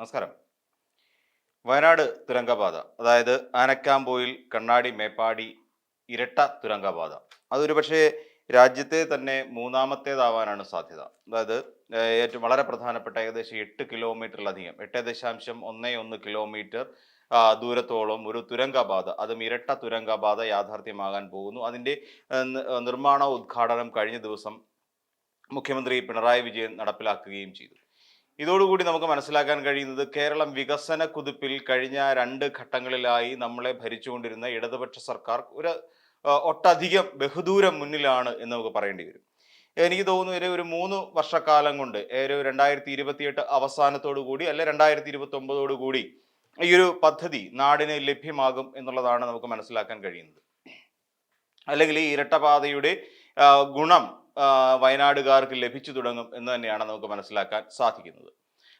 നമസ്കാരം. വയനാട് തുരങ്കപാത അതായത് ആനക്കാമ്പോയിൽ കണ്ണാടി മേപ്പാടി ഇരട്ട തുരങ്കപാത. അതൊരു പക്ഷേ രാജ്യത്തെ തന്നെ മൂന്നാമത്തേതാവാനാണ് സാധ്യത. അതായത് ഏറ്റവും വളരെ പ്രധാനപ്പെട്ട ഏകദേശം എട്ട് കിലോമീറ്ററിലധികം എട്ട് ദശാംശം ഒന്നേ ഒന്ന് കിലോമീറ്റർ ദൂരത്തോളം ഒരു തുരങ്കപാത അതും ഇരട്ട തുരങ്കപാത യാഥാർത്ഥ്യമാകാൻ പോകുന്നു. അതിന്റെ നിർമ്മാണ ഉദ്ഘാടനം കഴിഞ്ഞ ദിവസം മുഖ്യമന്ത്രി പിണറായി വിജയൻ നടപ്പിലാക്കുകയും ചെയ്തു. ഇതോടുകൂടി നമുക്ക് മനസ്സിലാക്കാൻ കഴിയുന്നത് കേരളം വികസന കുതിപ്പിൽ കഴിഞ്ഞ രണ്ട് ഘട്ടങ്ങളിലായി നമ്മളെ ഭരിച്ചുകൊണ്ടിരുന്ന ഇടതുപക്ഷ സർക്കാർ ഒരു ഒട്ടധികം ബഹുദൂരം മുന്നിലാണ് എന്ന് നമുക്ക് പറയേണ്ടി വരും. എനിക്ക് തോന്നുന്നു ഒരു ഒരു മൂന്ന് വർഷക്കാലം കൊണ്ട് ഒരു രണ്ടായിരത്തി ഇരുപത്തിയെട്ട് അവസാനത്തോടു കൂടി അല്ലെ രണ്ടായിരത്തി ഇരുപത്തി ഒമ്പതോടു കൂടി ഈ ഒരു പദ്ധതി നാടിന് ലഭ്യമാകും എന്നുള്ളതാണ് നമുക്ക് മനസ്സിലാക്കാൻ കഴിയുന്നത്. അല്ലെങ്കിൽ ഈ ഇരട്ടപാതയുടെ ഗുണം വയനാടുകാർക്ക് ലഭിച്ചു തുടങ്ങും എന്ന് തന്നെയാണ് നമുക്ക് മനസ്സിലാക്കാൻ സാധിക്കുന്നത്.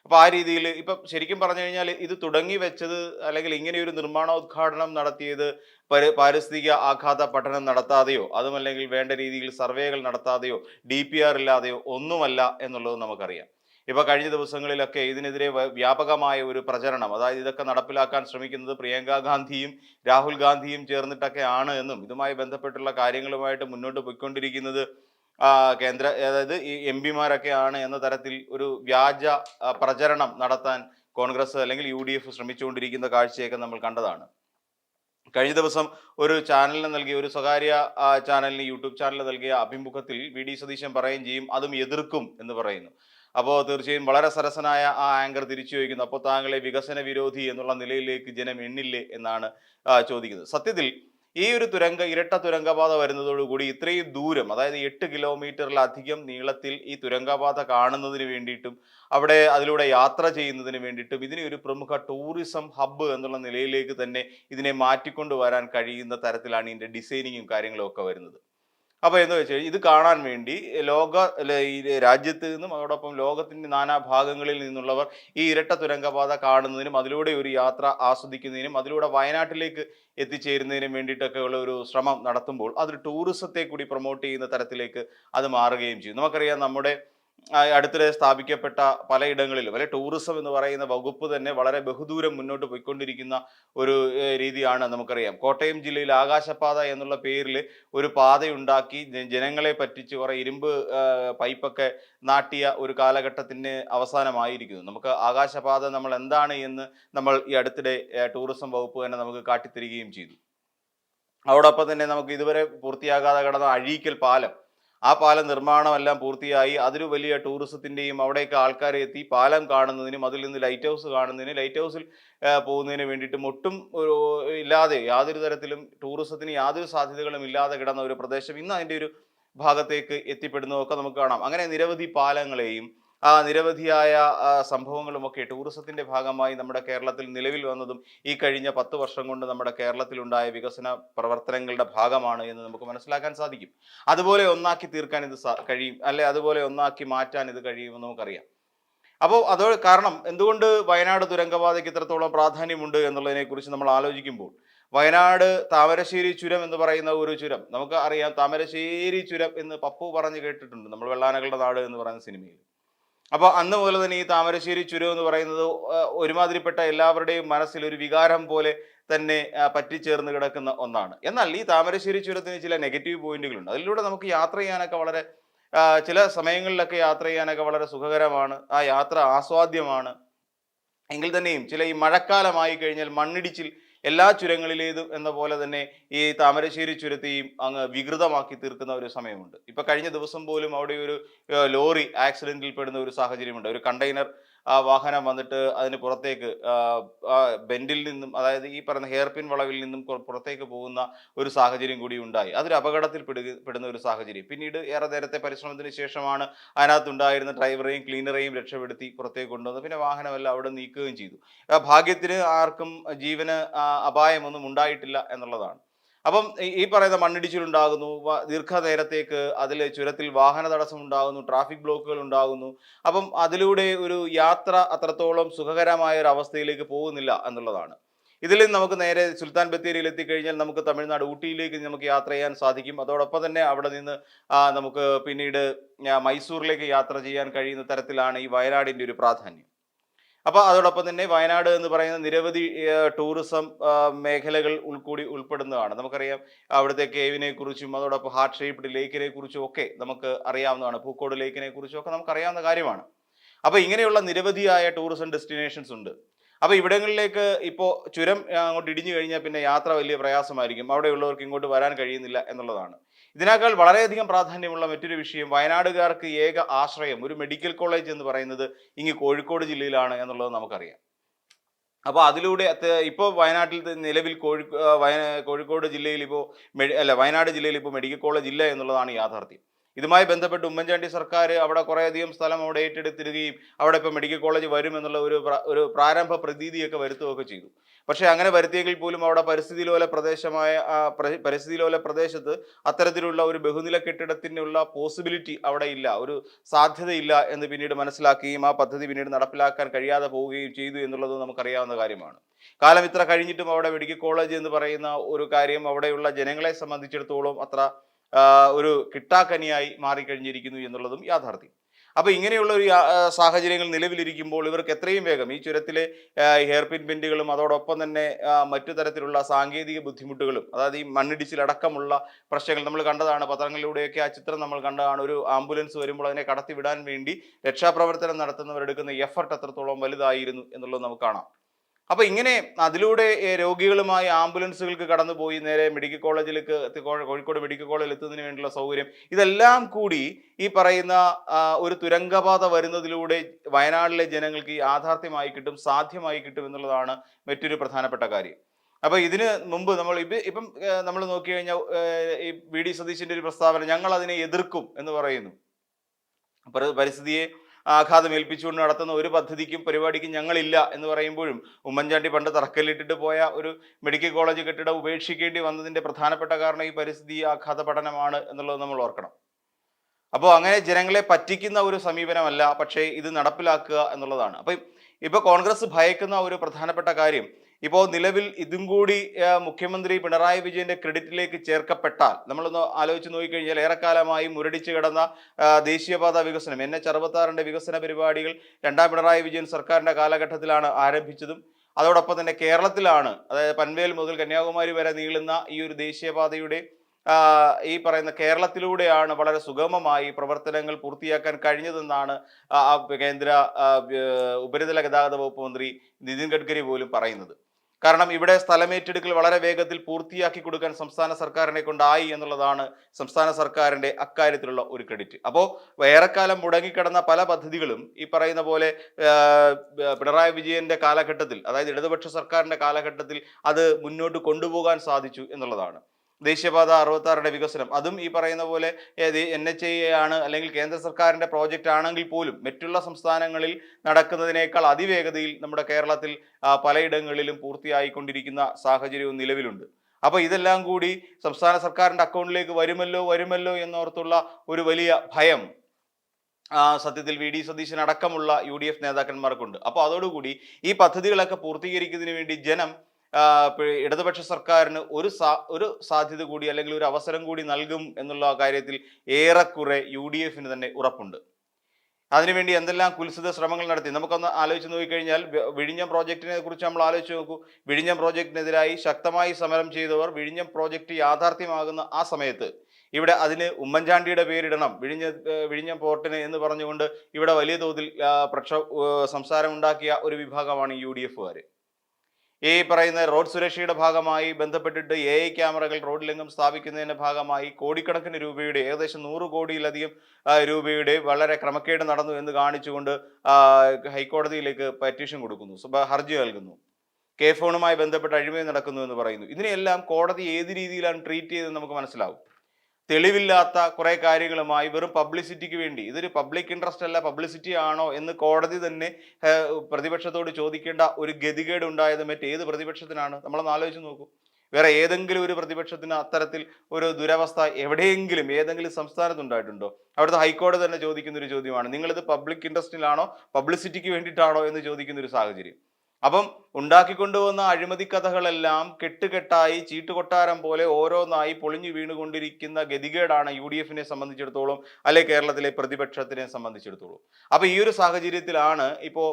അപ്പോൾ ആ രീതിയിൽ ഇപ്പം ശരിക്കും പറഞ്ഞു കഴിഞ്ഞാൽ ഇത് തുടങ്ങി വെച്ചത് അല്ലെങ്കിൽ ഇങ്ങനെ ഒരു നിർമ്മാണോദ്ഘാടനം നടത്തിയത് പരി പാരിസ്ഥിതിക ആഘാത പഠനം നടത്താതെയോ അതുമല്ലെങ്കിൽ വേണ്ട രീതിയിൽ സർവേകൾ നടത്താതെയോ ഡി പി ആർ ഇല്ലാതെയോ ഒന്നുമല്ല എന്നുള്ളത് നമുക്കറിയാം. ഇപ്പോൾ കഴിഞ്ഞ ദിവസങ്ങളിലൊക്കെ ഇതിനെതിരെ വ്യാപകമായ ഒരു പ്രചരണം അതായത് ഇതൊക്കെ നടപ്പിലാക്കാൻ ശ്രമിക്കുന്നത് പ്രിയങ്ക ഗാന്ധിയും രാഹുൽ ഗാന്ധിയും ചേർന്നിട്ടൊക്കെ ആണ് എന്നും ഇതുമായി ബന്ധപ്പെട്ടുള്ള കാര്യങ്ങളുമായിട്ട് മുന്നോട്ട് പോയിക്കൊണ്ടിരിക്കുന്നത് കേന്ദ്ര അതായത് ഈ എം പിമാരൊക്കെ ആണ് എന്ന തരത്തിൽ ഒരു വ്യാജ പ്രചരണം നടത്താൻ കോൺഗ്രസ് അല്ലെങ്കിൽ യു ഡി എഫ് ശ്രമിച്ചുകൊണ്ടിരിക്കുന്ന കാഴ്ചയൊക്കെ നമ്മൾ കണ്ടതാണ്. കഴിഞ്ഞ ദിവസം ഒരു ചാനലിന് നൽകിയ ഒരു സ്വകാര്യ ചാനലിന് യൂട്യൂബ് ചാനലിന് നൽകിയ അഭിമുഖത്തിൽ വി ഡി സതീശൻ പറയുകയും ചെയ്യും അതും എതിർക്കും എന്ന് പറയുന്നു. അപ്പോൾ തീർച്ചയായും വളരെ സരസനായ ആ ആങ്കർ തിരിച്ചു ചോദിക്കുന്നു അപ്പോൾ താങ്കളെ വികസന വിരോധി എന്നുള്ള നിലയിലേക്ക് ജനം എണ്ണില്ലേ എന്നാണ് ചോദിക്കുന്നത്. സത്യത്തിൽ ഈ ഒരു തുരങ്ക ഇരട്ട തുരങ്കപാത വരുന്നതോടുകൂടി ഇത്രയും ദൂരം അതായത് എട്ട് കിലോമീറ്ററിലധികം നീളത്തിൽ ഈ തുരങ്കപാത കാണുന്നതിന് വേണ്ടിയിട്ടും അവിടെ അതിലൂടെ യാത്ര ചെയ്യുന്നതിന് വേണ്ടിയിട്ടും ഇതിനെ ഒരു പ്രമുഖ ടൂറിസം ഹബ്ബ് എന്നുള്ള നിലയിലേക്ക് തന്നെ ഇതിനെ മാറ്റിക്കൊണ്ടുവരാൻ കഴിയുന്ന തരത്തിലാണ് ഇതിന്റെ ഡിസൈനിങ്ങും കാര്യങ്ങളും ഒക്കെ വരുന്നത്. അപ്പോൾ എന്ന് വെച്ചാൽ ഇത് കാണാൻ വേണ്ടി ലോക രാജ്യത്ത് നിന്നും അതോടൊപ്പം ലോകത്തിന്റെ നാനാ ഭാഗങ്ങളിൽ നിന്നുള്ളവർ ഈ ഇരട്ട തുരങ്കപാത കാണുന്നതിനും അതിലൂടെ ഒരു യാത്ര ആസ്വദിക്കുന്നതിനും അതിലൂടെ വയനാട്ടിലേക്ക് എത്തിച്ചേരുന്നതിനും വേണ്ടിയിട്ടൊക്കെ ഉള്ള ഒരു ശ്രമം നടത്തുമ്പോൾ അത് ടൂറിസത്തെ കൂടി പ്രൊമോട്ട് ചെയ്യുന്ന തരത്തിലേക്ക് അത് മാറുകയും ചെയ്യും. നമുക്കറിയാം നമ്മുടെ അടുത്തിടെ സ്ഥാപിക്കപ്പെട്ട പലയിടങ്ങളിലും അല്ലെ ടൂറിസം എന്ന് പറയുന്ന വകുപ്പ് തന്നെ വളരെ ബഹുദൂരം മുന്നോട്ട് പോയിക്കൊണ്ടിരിക്കുന്ന ഒരു രീതിയാണ് നമുക്കറിയാം. കോട്ടയം ജില്ലയിൽ ആകാശപാത എന്നുള്ള പേരിൽ ഒരു പാതയുണ്ടാക്കി ജനങ്ങളെ പറ്റിച്ച് കുറെ ഇരുമ്പ് പൈപ്പൊക്കെ നാട്ടിയ ഒരു കാലഘട്ടത്തിന് അവസാനമായിരിക്കുന്നു. നമുക്ക് ആകാശപാത നമ്മൾ എന്താണ് എന്ന് നമ്മൾ ഈ അടുത്തിടെ ടൂറിസം വകുപ്പ് തന്നെ നമുക്ക് കാട്ടിത്തരികയും ചെയ്തു. അതോടൊപ്പം തന്നെ നമുക്ക് ഇതുവരെ പൂർത്തിയാകാതെ കിടന്ന അഴീക്കൽ പാലം ആ പാലം നിർമ്മാണമെല്ലാം പൂർത്തിയായി. അതൊരു വലിയ ടൂറിസത്തിന്റെയും അവിടെയൊക്കെ ആൾക്കാരെ എത്തി പാലം കാണുന്നതിനും അതിൽ നിന്ന് ലൈറ്റ് ഹൗസ് കാണുന്നതിനും ലൈറ്റ് ഹൗസിൽ പോകുന്നതിന് വേണ്ടിയിട്ടും ഒട്ടും ഒരു ഇല്ലാതെ യാതൊരു തരത്തിലും ടൂറിസത്തിന് യാതൊരു സാധ്യതകളും ഇല്ലാതെ കിടന്ന ഒരു പ്രദേശം ഇന്ന് അതിന്റെ ഒരു ഭാഗത്തേക്ക് എത്തിപ്പെടുന്നതൊക്കെ നമുക്ക് കാണാം. അങ്ങനെ നിരവധി പാലങ്ങളെയും നിരവധിയായ സംഭവങ്ങളുമൊക്കെ ടൂറിസത്തിന്റെ ഭാഗമായി നമ്മുടെ കേരളത്തിൽ നിലവിൽ വന്നതും ഈ കഴിഞ്ഞ പത്ത് വർഷം കൊണ്ട് നമ്മുടെ കേരളത്തിലുണ്ടായ വികസന പ്രവർത്തനങ്ങളുടെ ഭാഗമാണ് എന്ന് നമുക്ക് മനസ്സിലാക്കാൻ സാധിക്കും. അതുപോലെ ഒന്നാക്കി തീർക്കാൻ ഇത് കഴിയും. അല്ലെ അതുപോലെ ഒന്നാക്കി മാറ്റാൻ ഇത് കഴിയുമെന്ന് നമുക്കറിയാം. അപ്പോൾ അത് കാരണം എന്തുകൊണ്ട് വയനാട് തുരങ്കപാതയ്ക്ക് ഇത്രത്തോളം പ്രാധാന്യമുണ്ട് എന്നുള്ളതിനെക്കുറിച്ച് നമ്മൾ ആലോചിക്കുമ്പോൾ വയനാട് താമരശ്ശേരി ചുരം എന്ന് പറയുന്ന ഒരു ചുരം നമുക്ക് അറിയാം താമരശ്ശേരി ചുരം എന്ന് പപ്പു പറഞ്ഞു കേട്ടിട്ടുണ്ട് നമ്മൾ വെള്ളാനകളുടെ നാട് എന്ന് പറയുന്ന സിനിമയിൽ. അപ്പോൾ അന്ന് മുതൽ തന്നെ ഈ താമരശ്ശേരി ചുരം എന്ന് പറയുന്നത് ഒരുമാതിരിപ്പെട്ട എല്ലാവരുടെയും മനസ്സിൽ ഒരു വികാരം പോലെ തന്നെ പറ്റിച്ചേർന്ന് കിടക്കുന്ന ഒന്നാണ്. എന്നാൽ ഈ താമരശ്ശേരി ചുരത്തിന് ചില നെഗറ്റീവ് പോയിന്റുകളുണ്ട്. അതിലൂടെ നമുക്ക് യാത്ര ചെയ്യാനൊക്കെ വളരെ ചില സമയങ്ങളിലൊക്കെ യാത്ര ചെയ്യാനൊക്കെ വളരെ സുഖകരമാണ് ആ യാത്ര ആസ്വാദ്യമാണ്. എങ്കിൽ തന്നെയും ചില ഈ മഴക്കാലമായി കഴിഞ്ഞാൽ മണ്ണിടിച്ചിൽ എല്ലാ ചുരങ്ങളിലേതും എന്ന പോലെ തന്നെ ഈ താമരശ്ശേരി ചുരത്തെയും അങ്ങ് വികൃതമാക്കി തീർക്കുന്ന ഒരു സമയമുണ്ട്. ഇപ്പൊ കഴിഞ്ഞ ദിവസം പോലും അവിടെ ഒരു ലോറി ആക്സിഡന്റിൽ പെടുന്ന ഒരു സാഹചര്യമുണ്ട്. ഒരു കണ്ടെയ്നർ ആ വാഹനം വന്നിട്ട് അതിന് പുറത്തേക്ക് ബെൻഡിൽ നിന്നും അതായത് ഈ പറയുന്ന ഹെയർ പിൻ വളവിൽ നിന്നും പുറത്തേക്ക് പോകുന്ന ഒരു സാഹചര്യം കൂടി ഉണ്ടായി. അതൊരു അപകടത്തിൽ പെടുന്ന ഒരു സാഹചര്യം. പിന്നീട് ഏറെ നേരത്തെ പരിശ്രമത്തിന് ശേഷമാണ് അതിനകത്തുണ്ടായിരുന്ന ഡ്രൈവറെയും ക്ലീനറെയും രക്ഷപ്പെടുത്തി പുറത്തേക്ക് കൊണ്ടുവന്നത്. പിന്നെ വാഹനമെല്ലാം അവിടെ നീക്കുകയും ചെയ്തു. ഭാഗ്യത്തിന് ആർക്കും ജീവന് അപായമൊന്നും ഉണ്ടായിട്ടില്ല എന്നുള്ളതാണ്. അപ്പം ഈ- പറയുന്ന മണ്ണിടിച്ചിലുണ്ടാകുന്നു ദീർഘനേരത്തേക്ക് അതിൽ ചുരത്തിൽ വാഹന തടസ്സം ഉണ്ടാകുന്നു ട്രാഫിക് ബ്ലോക്കുകൾ ഉണ്ടാകുന്നു. അപ്പം അതിലൂടെ ഒരു യാത്ര അത്രത്തോളം സുഖകരമായ ഒരു അവസ്ഥയിലേക്ക് പോകുന്നില്ല എന്നുള്ളതാണ്. ഇതിൽ നമുക്ക് നേരെ സുൽത്താൻ ബത്തേരിയിൽ എത്തിക്കഴിഞ്ഞാൽ നമുക്ക് തമിഴ്നാട് ഊട്ടിയിലേക്ക് നമുക്ക് യാത്ര ചെയ്യാൻ സാധിക്കും. അതോടൊപ്പം തന്നെ അവിടെ നിന്ന് നമുക്ക് പിന്നീട് മൈസൂറിലേക്ക് യാത്ര ചെയ്യാൻ കഴിയുന്ന തരത്തിലാണ് ഈ വയനാടിന്റെ ഒരു പ്രാധാന്യം. അപ്പോൾ അതോടൊപ്പം തന്നെ വയനാട് എന്ന് പറയുന്ന നിരവധി ടൂറിസം മേഖലകൾ ഉൾക്കൂടി ഉൾപ്പെടുന്നതാണ്. നമുക്കറിയാം അവിടുത്തെ കേവിനെ കുറിച്ചും അതോടൊപ്പം ഹാർട്ട് ഷേപ്ഡ് ലേക്കിനെ കുറിച്ചും ഒക്കെ നമുക്ക് അറിയാവുന്നതാണ്. പൂക്കോട് ലേക്കിനെ കുറിച്ചും ഒക്കെ നമുക്ക് അറിയാവുന്ന കാര്യമാണ്. അപ്പോൾ ഇങ്ങനെയുള്ള നിരവധിയായ ടൂറിസം ഡെസ്റ്റിനേഷൻസ് ഉണ്ട്. അപ്പോൾ ഇവിടങ്ങളിലേക്ക് ഇപ്പോൾ ചുരം അങ്ങോട്ട് ഇടിഞ്ഞു കഴിഞ്ഞാൽ പിന്നെ യാത്ര വലിയ പ്രയാസമായിരിക്കും. അവിടെയുള്ളവർക്ക് ഇങ്ങോട്ട് വരാൻ കഴിയുന്നില്ല എന്നുള്ളതാണ്. ഇതിനേക്കാൾ വളരെയധികം പ്രാധാന്യമുള്ള മറ്റൊരു വിഷയം വയനാടുകാർക്ക് ഏക ആശ്രയം ഒരു മെഡിക്കൽ കോളേജ് എന്ന് പറയുന്നത് ഇങ്ങ് കോഴിക്കോട് ജില്ലയിലാണ് എന്നുള്ളത് നമുക്കറിയാം. അപ്പോൾ അതിലൂടെ ഇപ്പോൾ വയനാട്ടിൽ നിലവിൽ കോഴി കോഴിക്കോട് ജില്ലയിൽ ഇപ്പോൾ അല്ല വയനാട് ജില്ലയിൽ ഇപ്പോൾ മെഡിക്കൽ കോളേജ് ഇല്ല എന്നുള്ളതാണ് യാഥാർത്ഥ്യം. ഇതുമായി ബന്ധപ്പെട്ട് ഉമ്മൻചാണ്ടി സർക്കാർ അവിടെ കുറേയധികം സ്ഥലം അവിടെ ഏറ്റെടുത്തിരുകയും അവിടെ ഇപ്പോൾ മെഡിക്കൽ കോളേജ് വരും എന്നുള്ള ഒരു ഒരു പ്രാരംഭ പ്രതീതിയൊക്കെ വരുത്തുകയൊക്കെ ചെയ്തു. പക്ഷേ അങ്ങനെ വരുത്തിയെങ്കിൽ പോലും അവിടെ പരിസ്ഥിതി ലോല പ്രദേശമായ പരിസ്ഥിതി ലോല പ്രദേശത്ത് അത്തരത്തിലുള്ള ഒരു ബഹുനില കെട്ടിടത്തിനുള്ള പോസിബിലിറ്റി അവിടെ ഇല്ല. ഒരു സാധ്യതയില്ല എന്ന് പിന്നീട് മനസ്സിലാക്കുകയും ആ പദ്ധതി പിന്നീട് നടപ്പിലാക്കാൻ കഴിയാതെ പോവുകയും ചെയ്തു എന്നുള്ളത് നമുക്കറിയാവുന്ന കാര്യമാണ്. കാലം ഇത്ര കഴിഞ്ഞിട്ടും അവിടെ മെഡിക്കൽ കോളേജ് എന്ന് പറയുന്ന ഒരു കാര്യം അവിടെയുള്ള ജനങ്ങളെ സംബന്ധിച്ചിടത്തോളം അത്ര ഒരു കിട്ടാക്കനിയായി മാറിക്കഴിഞ്ഞിരിക്കുന്നു എന്നുള്ളതും യാഥാർത്ഥ്യം. അപ്പോൾ ഇങ്ങനെയുള്ള ഒരു സാഹചര്യങ്ങൾ നിലവിലിരിക്കുമ്പോൾ ഇവർക്ക് എത്രയും വേഗം ഈ ചുരത്തിലെ ഹെയർ പിൻ ബെൻഡുകളും അതോടൊപ്പം തന്നെ മറ്റു തരത്തിലുള്ള സാങ്കേതിക ബുദ്ധിമുട്ടുകളും അതായത് ഈ മണ്ണിടിച്ചിലടക്കമുള്ള പ്രശ്നങ്ങൾ നമ്മൾ കണ്ടതാണ്. പത്രങ്ങളിലൂടെയൊക്കെ ആ ചിത്രം നമ്മൾ കണ്ടതാണ്. ഒരു ആംബുലൻസ് വരുമ്പോൾ അതിനെ കടത്തിവിടാൻ വേണ്ടി രക്ഷാപ്രവർത്തനം നടത്തുന്നവരെടുക്കുന്ന എഫർട്ട് എത്രത്തോളം വലുതായിരുന്നു എന്നുള്ളത് നമുക്ക് കാണാം. അപ്പൊ ഇങ്ങനെ അതിലൂടെ രോഗികളുമായി ആംബുലൻസുകൾക്ക് കടന്നു പോയി നേരെ മെഡിക്കൽ കോളേജിലേക്ക് കോഴിക്കോട് മെഡിക്കൽ കോളേജിൽ എത്തുന്നതിന് വേണ്ടിയുള്ള സൗകര്യം. ഇതെല്ലാം കൂടി ഈ പറയുന്ന ഒരു തുരങ്കപാത വരുന്നതിലൂടെ വയനാട്ടിലെ ജനങ്ങൾക്ക് ഈ യാഥാർത്ഥ്യമായി കിട്ടും സാധ്യമായി കിട്ടും എന്നുള്ളതാണ് മറ്റൊരു പ്രധാനപ്പെട്ട കാര്യം. അപ്പൊ ഇതിന് മുമ്പ് നമ്മൾ ഇപ്പം നമ്മൾ നോക്കി കഴിഞ്ഞാൽ ഈ വി. ഡി. സതീശിന്റെ ഒരു പ്രസ്താവന ഞങ്ങൾ അതിനെ എതിർക്കും എന്ന് പറയുന്നു. പരിസ്ഥിതിയെ ആഘാതം ഏൽപ്പിച്ചുകൊണ്ട് നടത്തുന്ന ഒരു പദ്ധതിക്കും പരിപാടിക്കും ഞങ്ങളില്ല എന്ന് പറയുമ്പോഴും ഉമ്മൻചാണ്ടി പണ്ട് തറക്കല്ലിട്ടിട്ട് പോയ ഒരു മെഡിക്കൽ കോളേജ് കെട്ടിടം ഉപേക്ഷിക്കേണ്ടി വന്നതിന്റെ പ്രധാനപ്പെട്ട കാരണം ഈ പരിസ്ഥിതി ആഘാത പഠനമാണ് എന്നുള്ളത് നമ്മൾ ഓർക്കണം. അപ്പോൾ അങ്ങനെ ജനങ്ങളെ പറ്റിക്കുന്ന ഒരു സമീപനമല്ല പക്ഷേ ഇത് നടപ്പിലാക്കുക എന്നുള്ളതാണ്. അപ്പം ഇപ്പോൾ കോൺഗ്രസ് ഭയക്കുന്ന ഒരു പ്രധാനപ്പെട്ട കാര്യം ഇപ്പോൾ നിലവിൽ ഇതും കൂടി മുഖ്യമന്ത്രി പിണറായി വിജയന്റെ ക്രെഡിറ്റിലേക്ക് ചേർക്കപ്പെട്ടാൽ നമ്മളൊന്ന് ആലോചിച്ച് നോക്കിക്കഴിഞ്ഞാൽ ഏറെക്കാലമായി മുരടിച്ചു കിടന്ന ദേശീയപാത വികസനം എൻ എച്ച് അറുപത്താറിന്റെ വികസന പരിപാടികൾ രണ്ടാം പിണറായി വിജയൻ സർക്കാരിന്റെ കാലഘട്ടത്തിലാണ് ആരംഭിച്ചതും. അതോടൊപ്പം തന്നെ കേരളത്തിലാണ് അതായത് പൻവേൽ മുതൽ കന്യാകുമാരി വരെ നീളുന്ന ഈ ഒരു ദേശീയപാതയുടെ ഈ പറയുന്ന കേരളത്തിലൂടെയാണ് വളരെ സുഗമമായി പ്രവർത്തനങ്ങൾ പൂർത്തിയാക്കാൻ കഴിഞ്ഞതെന്നാണ് കേന്ദ്ര ഉപരിതല ഗതാഗത വകുപ്പ് മന്ത്രി നിതിൻ ഗഡ്കരി പോലും പറയുന്നത്. കാരണം ഇവിടെ സ്ഥലമേറ്റെടുക്കൽ വളരെ വേഗത്തിൽ പൂർത്തിയാക്കി കൊടുക്കാൻ സംസ്ഥാന സർക്കാരിനെ കൊണ്ടായി എന്നുള്ളതാണ് സംസ്ഥാന സർക്കാരിന്റെ അക്കാര്യത്തിലുള്ള ഒരു ക്രെഡിറ്റ്. അപ്പോൾ ഏറെക്കാലം മുടങ്ങിക്കിടന്ന പല പദ്ധതികളും ഈ പറയുന്ന പോലെ പിണറായി വിജയന്റെ കാലഘട്ടത്തിൽ അതായത് ഇടതുപക്ഷ സർക്കാരിന്റെ കാലഘട്ടത്തിൽ അത് മുന്നോട്ട് കൊണ്ടുപോകാൻ സാധിച്ചു എന്നുള്ളതാണ്. ദേശീയപാത അറുപത്താറിന്റെ വികസനം. അതും ഈ പറയുന്ന പോലെ എൻ എച്ച് ഐ ആണ് അല്ലെങ്കിൽ കേന്ദ്ര സർക്കാരിന്റെ പ്രോജക്റ്റ് ആണെങ്കിൽ പോലും മറ്റുള്ള സംസ്ഥാനങ്ങളിൽ നടക്കുന്നതിനേക്കാൾ അതിവേഗതയിൽ നമ്മുടെ കേരളത്തിൽ പലയിടങ്ങളിലും പൂർത്തിയായിക്കൊണ്ടിരിക്കുന്ന സാഹചര്യവും നിലവിലുണ്ട്. അപ്പോൾ ഇതെല്ലാം കൂടി സംസ്ഥാന സർക്കാരിന്റെ അക്കൗണ്ടിലേക്ക് വരുമല്ലോ വരുമല്ലോ എന്നോർത്തുള്ള ഒരു വലിയ ഭയം സത്യത്തിൽ വി ഡി സതീശൻ അടക്കമുള്ള യു ഡി എഫ് നേതാക്കന്മാർക്കുണ്ട്. അപ്പോൾ അതോടുകൂടി ഈ പദ്ധതികളൊക്കെ പൂർത്തീകരിക്കുന്നതിന് വേണ്ടി ജനം ഇടതുപക്ഷ സർക്കാരിന് ഒരു ഒരു സാധ്യത കൂടി അല്ലെങ്കിൽ ഒരു അവസരം കൂടി നൽകും എന്നുള്ള കാര്യത്തിൽ ഏറെക്കുറെ യു ഡി എഫിന് തന്നെ ഉറപ്പുണ്ട്. അതിനുവേണ്ടി എന്തെല്ലാം കുൽസിത ശ്രമങ്ങൾ നടത്തി? നമുക്കൊന്ന് ആലോചിച്ച് നോക്കിക്കഴിഞ്ഞാൽ വിഴിഞ്ഞം പ്രോജക്റ്റിനെ കുറിച്ച് നമ്മൾ ആലോചിച്ച് നോക്കൂ. വിഴിഞ്ഞം പ്രോജക്റ്റിനെതിരായി ശക്തമായി സമരം ചെയ്തവർ വിഴിഞ്ഞം പ്രോജക്റ്റ് യാഥാർത്ഥ്യമാകുന്ന ആ സമയത്ത് ഇവിടെ അതിന് ഉമ്മൻചാണ്ടിയുടെ പേരിടണം. വിഴിഞ്ഞ വിഴിഞ്ഞം പോർട്ടിന് എന്ന് പറഞ്ഞുകൊണ്ട് ഇവിടെ വലിയ തോതിൽ പ്രക്ഷോ സംസാരമുണ്ടാക്കിയ ഒരു വിഭാഗമാണ് യു ഡി എഫുകാർ ഈ പറയുന്ന റോഡ് സുരക്ഷയുടെ ഭാഗമായി ബന്ധപ്പെട്ടിട്ട് എ ഐ ക്യാമറകൾ റോഡിലെങ്ങും സ്ഥാപിക്കുന്നതിന്റെ ഭാഗമായി കോടിക്കണക്കിന് രൂപയുടെ ഏകദേശം നൂറ് കോടിയിലധികം രൂപയുടെ വളരെ ക്രമക്കേട് നടന്നു എന്ന് കാണിച്ചുകൊണ്ട് ഹൈക്കോടതിയിലേക്ക് പെറ്റീഷൻ കൊടുക്കുന്നു. ഹർജി നൽകുന്നു. കെ ഫോണുമായി ബന്ധപ്പെട്ട് അഴിമതി നടക്കുന്നു എന്ന് പറയുന്നു. ഇതിനെല്ലാം കോടതി ഏത് രീതിയിലാണ് ട്രീറ്റ് ചെയ്തതെന്ന് നമുക്ക് മനസ്സിലാവും. തെളിവില്ലാത്ത കുറേ കാര്യങ്ങളുമായി വെറും പബ്ലിസിറ്റിക്ക് വേണ്ടി. ഇതൊരു പബ്ലിക് ഇൻട്രസ്റ്റ് അല്ല പബ്ലിസിറ്റി ആണോ എന്ന് കോടതി തന്നെ പ്രതിപക്ഷത്തോട് ചോദിക്കേണ്ട ഒരു ഗതികേട് ഉണ്ടായത് മറ്റേത് പ്രതിപക്ഷത്തിനാണ്? നമ്മളൊന്ന് ആലോചിച്ച് നോക്കൂ. വേറെ ഏതെങ്കിലും ഒരു പ്രതിപക്ഷത്തിന് അത്തരത്തിൽ ഒരു ദുരവസ്ഥ എവിടെയെങ്കിലും ഏതെങ്കിലും സംസ്ഥാനത്ത് ഉണ്ടായിട്ടുണ്ടോ? അവിടുത്തെ ഹൈക്കോടതി തന്നെ ചോദിക്കുന്ന ഒരു ചോദ്യമാണ്. നിങ്ങളിത് പബ്ലിക് ഇൻട്രസ്റ്റിലാണോ പബ്ലിസിറ്റിക്ക് വേണ്ടിയിട്ടാണോ എന്ന് ചോദിക്കുന്ന ഒരു സാഹചര്യം. അപ്പം ഉണ്ടാക്കിക്കൊണ്ടുവന്ന അഴിമതി കഥകളെല്ലാം കെട്ടുകെട്ടായി ചീട്ടുകൊട്ടാരം പോലെ ഓരോന്നായി പൊളിഞ്ഞു വീണുകൊണ്ടിരിക്കുന്ന ഗതികേടാണ് യു ഡി എഫിനെ സംബന്ധിച്ചിടത്തോളം അല്ലെ കേരളത്തിലെ പ്രതിപക്ഷത്തിനെ സംബന്ധിച്ചിടത്തോളം. അപ്പൊ ഈ ഒരു സാഹചര്യത്തിലാണ് ഇപ്പോ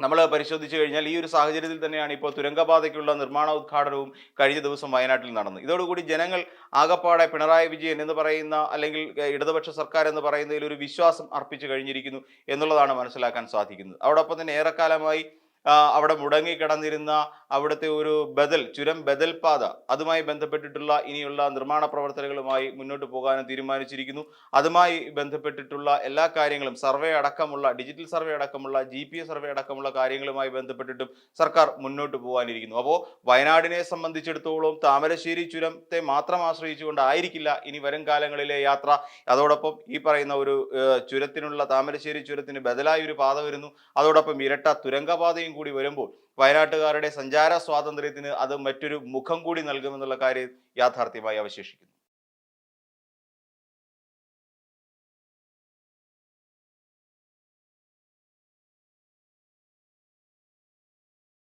നമ്മൾ പരിശോധിച്ചു കഴിഞ്ഞാൽ ഈ ഒരു സാഹചര്യത്തിൽ തന്നെയാണ് ഇപ്പോൾ തുരങ്കപാതയ്ക്കുള്ള നിർമ്മാണ ഉദ്ഘാടനവും കഴിഞ്ഞ ദിവസം വയനാട്ടിൽ നടന്നത്. ഇതോടുകൂടി ജനങ്ങൾ ആകപ്പാടെ പിണറായി വിജയൻ എന്ന് പറയുന്ന അല്ലെങ്കിൽ ഇടതുപക്ഷ സർക്കാർ എന്ന് പറയുന്നതിൽ ഒരു വിശ്വാസം അർപ്പിച്ചു കഴിഞ്ഞിരിക്കുന്നു എന്നുള്ളതാണ് മനസ്സിലാക്കാൻ സാധിക്കുന്നത്. അതോടൊപ്പം തന്നെ ഏറെക്കാലമായി അവിടെ മുടങ്ങിക്കിടന്നിരുന്ന അവിടുത്തെ ഒരു ബദൽ ചുരം ബദൽ പാത അതുമായി ബന്ധപ്പെട്ടിട്ടുള്ള ഇനിയുള്ള നിർമ്മാണ പ്രവർത്തനങ്ങളുമായി മുന്നോട്ട് പോകാനും തീരുമാനിച്ചിരിക്കുന്നു. അതുമായി ബന്ധപ്പെട്ടിട്ടുള്ള എല്ലാ കാര്യങ്ങളും സർവേ അടക്കമുള്ള ഡിജിറ്റൽ സർവേ അടക്കമുള്ള ജി സർവേ അടക്കമുള്ള കാര്യങ്ങളുമായി ബന്ധപ്പെട്ടിട്ടും സർക്കാർ മുന്നോട്ട് പോകാനിരിക്കുന്നു. അപ്പോൾ വയനാടിനെ സംബന്ധിച്ചിടത്തോളം താമരശ്ശേരി ചുരത്തെ മാത്രം ആശ്രയിച്ചുകൊണ്ടായിരിക്കില്ല ഇനി വരും കാലങ്ങളിലെ യാത്ര. അതോടൊപ്പം ഈ പറയുന്ന ഒരു ചുരത്തിനുള്ള താമരശ്ശേരി ചുരത്തിന് ബദലായി ഒരു പാത വരുന്നു. അതോടൊപ്പം ഇരട്ട തുരങ്കപാതയും കൂടി വരുമ്പോൾ വയനാട്ടുകാരുടെ സഞ്ചാര സ്വാതന്ത്ര്യത്തിന് അത് മറ്റൊരു മുഖം കൂടി നൽകുമെന്നുള്ള കാര്യം യാഥാർത്ഥ്യമായി അവശേഷിക്കുന്നു.